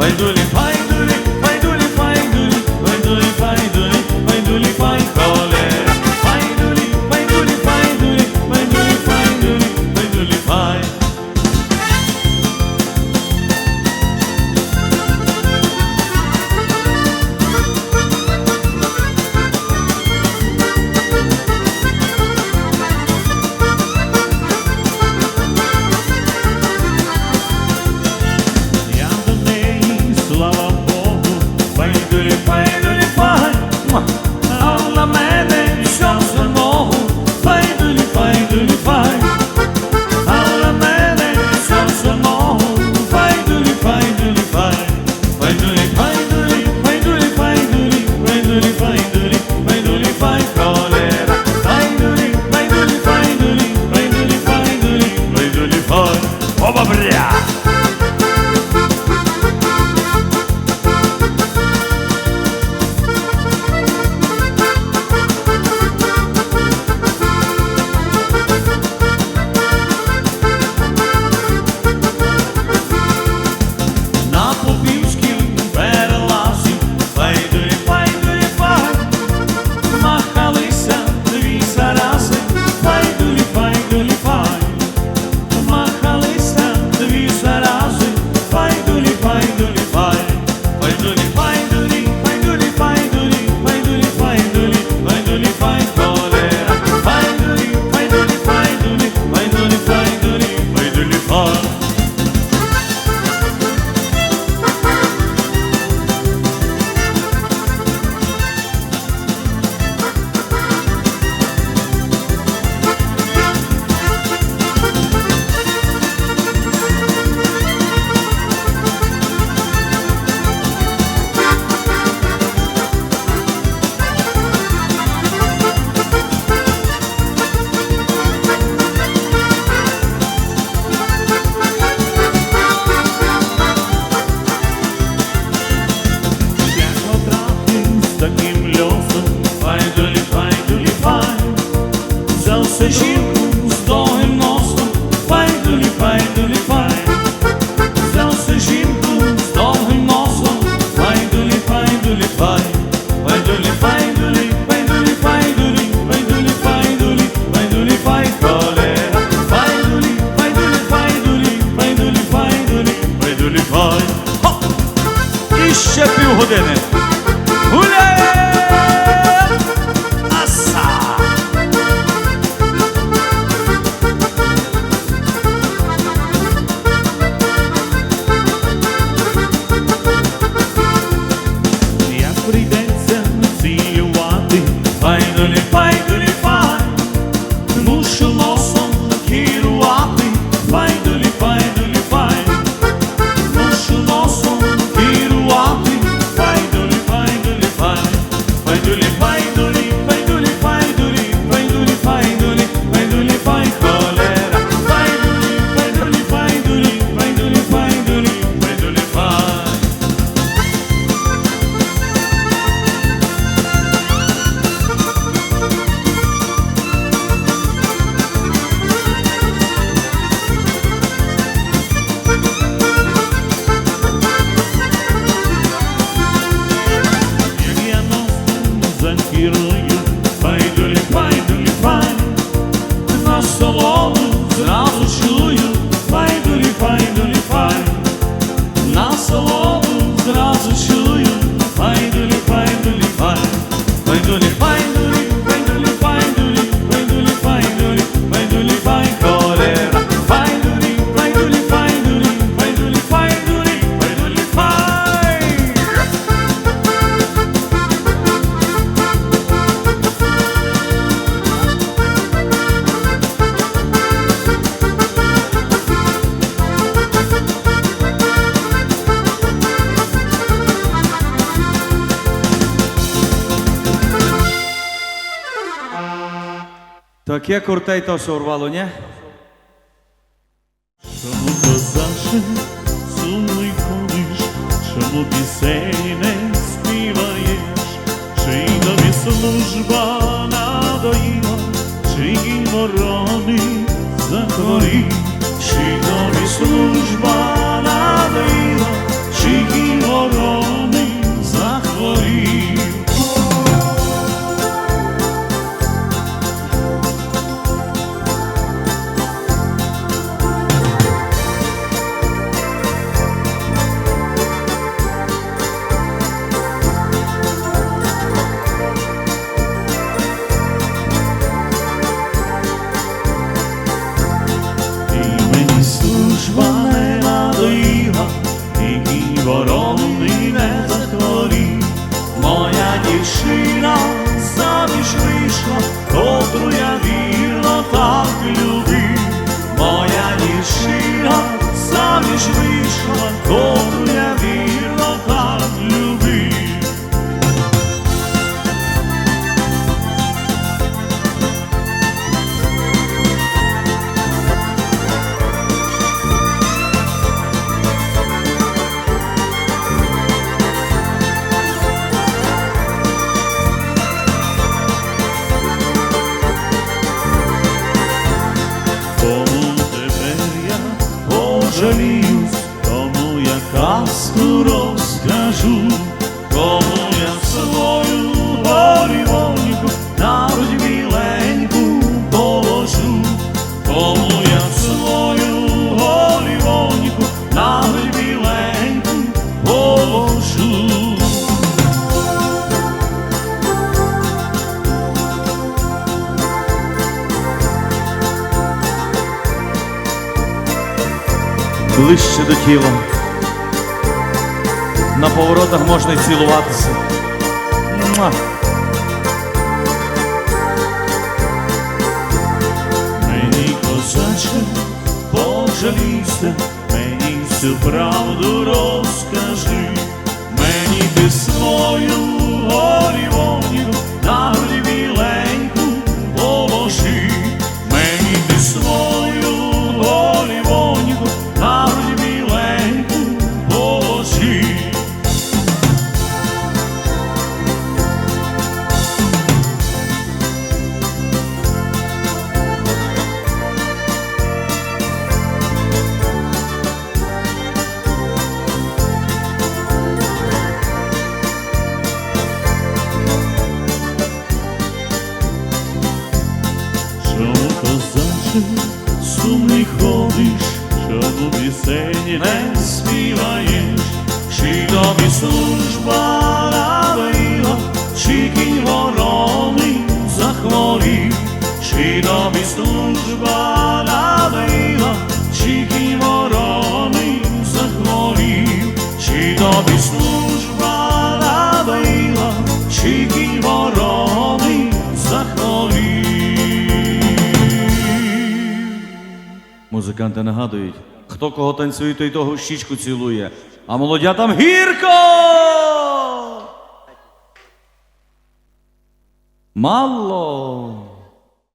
when Rodê, né? Takie kurtej to się urwało, nie? Czemu to zawsze sumny chodzisz? Czemu piosenę śpiewajesz? Czy tobie służba nadoiła? Czy morony zachorili? Czy tobie służba ближче до тіла. На поворотах можна й цілуватися. Муа! Мені козачка, пожалійся, мені всю правду розкажи, мені ти свою горівоньку чи чи тобі служба надоїла, чи кінь ворони захворів. Музиканти нагадують, хто кого танцює, той того щічку цілує, а молодятам гірко! Мало.